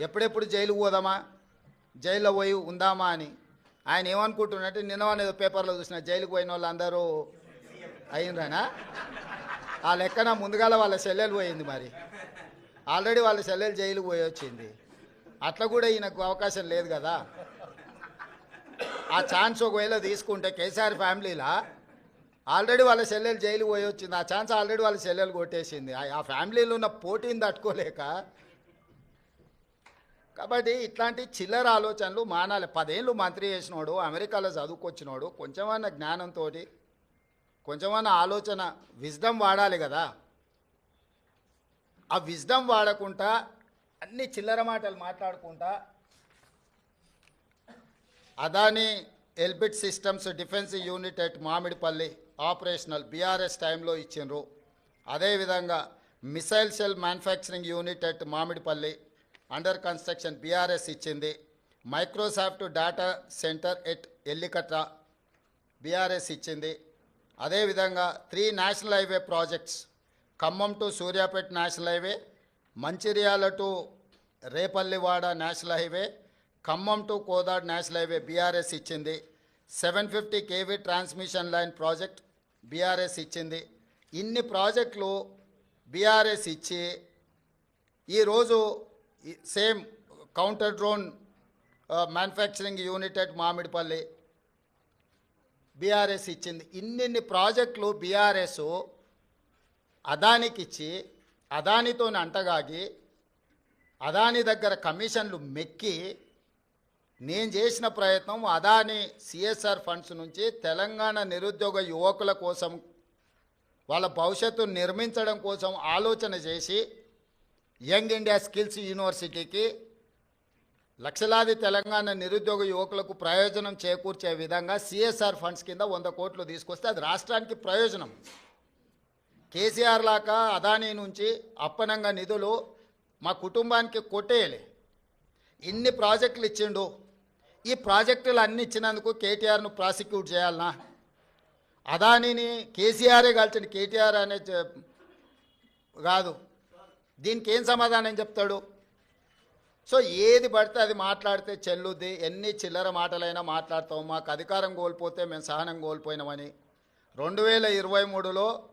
ఎప్పుడెప్పుడు జైలు పోదామా? జైల్లో పోయి ఉందామా అని. ఆయన ఏమనుకుంటున్నట్టు నిన్న పేపర్లో చూసిన జైలుకు పోయిన వాళ్ళందరూ అయినరానా? ఆ లెక్కన ముందుగాల వాళ్ళ సెల్లెలు పోయింది మరి. ఆల్రెడీ వాళ్ళ సెల్లెలు జైలుకు పోయి వచ్చింది. అట్లా కూడా ఈయనకు అవకాశం లేదు కదా. ఆ ఛాన్స్ ఒకవేళ తీసుకుంటే కేసీఆర్ ఫ్యామిలీలా? ఆల్రెడీ వాళ్ళ సెల్లెలు జైలు పోయి వచ్చింది. ఆ ఛాన్స్ ఆల్రెడీ వాళ్ళ సెల్లెలు కొట్టేసింది. ఆ ఫ్యామిలీలో ఉన్న పోటీని తట్టుకోలేక కాబట్టి ఇట్లాంటి చిల్లర ఆలోచనలు మానాలి. పదేళ్ళు మంత్రి చేసినోడు అమెరికాలో చదువుకొచ్చినోడు కొంచెమన్నా జ్ఞానంతో కొంచెమన్నా ఆలోచన విజ్డమ్ వాడాలి కదా. ఆ విజ్డమ్ వాడకుండా అన్ని చిల్లర మాటలు మాట్లాడుకుంటా Adani Elbit systems defence unit at Mamidipalli operational BRS టైంలో ఇచ్చిండ్రు. అదేవిధంగా missile cell manufacturing unit at Mamidipalli under construction BRS ఇచ్చింది. Microsoft data centre at Ellikatta BRS ఇచ్చింది. అదేవిధంగా three national highway projects Khammam to Suryapet national highway Mancherial to Repallewada national highway Khammam to Kodad national highway BRS ఇచ్చింది. Seven fifty KV transmission line project BRS ఇచ్చింది. ఇన్ని ప్రాజెక్టులు BRS ఇచ్చి ఈరోజు same counter drone manufacturing unit at Mamidipalli BRS ఇచ్చింది. ఇన్నిన్ని ప్రాజెక్టులు BRS అదానికి ఇచ్చి అదానితో అంటగాగి అదాని దగ్గర కమిషన్లు మెక్కి నేను చేసిన ప్రయత్నం అదాని సిఎస్ఆర్ ఫండ్స్ నుంచి తెలంగాణ నిరుద్యోగ యువకుల కోసం వాళ్ళ భవిష్యత్తు నిర్మించడం కోసం ఆలోచన చేసి యంగ్ ఇండియా స్కిల్స్ యూనివర్సిటీకి లక్షలాది తెలంగాణ నిరుద్యోగ యువకులకు ప్రయోజనం చేకూర్చే విధంగా సిఎస్ఆర్ ఫండ్స్ కింద వంద కోట్లు తీసుకొస్తే అది రాష్ట్రానికి ప్రయోజనం. కేసీఆర్ లాగా అదానీ నుంచి అప్పనంగా నిధులు మా కుటుంబానికి కొట్టేయలే. ఇన్ని ప్రాజెక్టులు ఇచ్చిండు. ఈ ప్రాజెక్టులు అన్ని ఇచ్చినందుకు కేటీఆర్ను ప్రాసిక్యూట్ చేయాలనా? అదానిని కేసీఆరే కలిసిన కేటీఆర్ అనే కాదు. దీనికి ఏం సమాధానం చెప్తాడు? సో ఏది పడితే అది మాట్లాడితే చెల్లుద్ది. ఎన్ని చిల్లర మాటలైనా మాట్లాడతాం మాకు అధికారం కోల్పోతే మేము సహనం కోల్పోయినామని. రెండు వేల ఇరవై మూడులో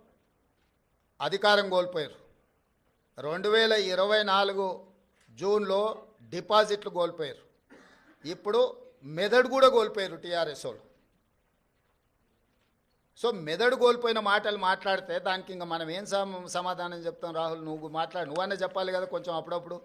అధికారం కోల్పోయారు. రెండు వేల ఇరవై నాలుగు జూన్లో డిపాజిట్లు కోల్పోయారు. ఇప్పుడు మెదడు కూడా కోల్పోయారు టీఆర్ఎస్ వాళ్ళు. సో మెదడు కోల్పోయిన మాటలు మాట్లాడితే దానికి ఇంకా మనం ఏం సమాధానం చెప్తాం రాహుల్? నువ్వు మాట్లాడు. నువ్వన్నా చెప్పాలి కదా కొంచెం అప్పుడప్పుడు.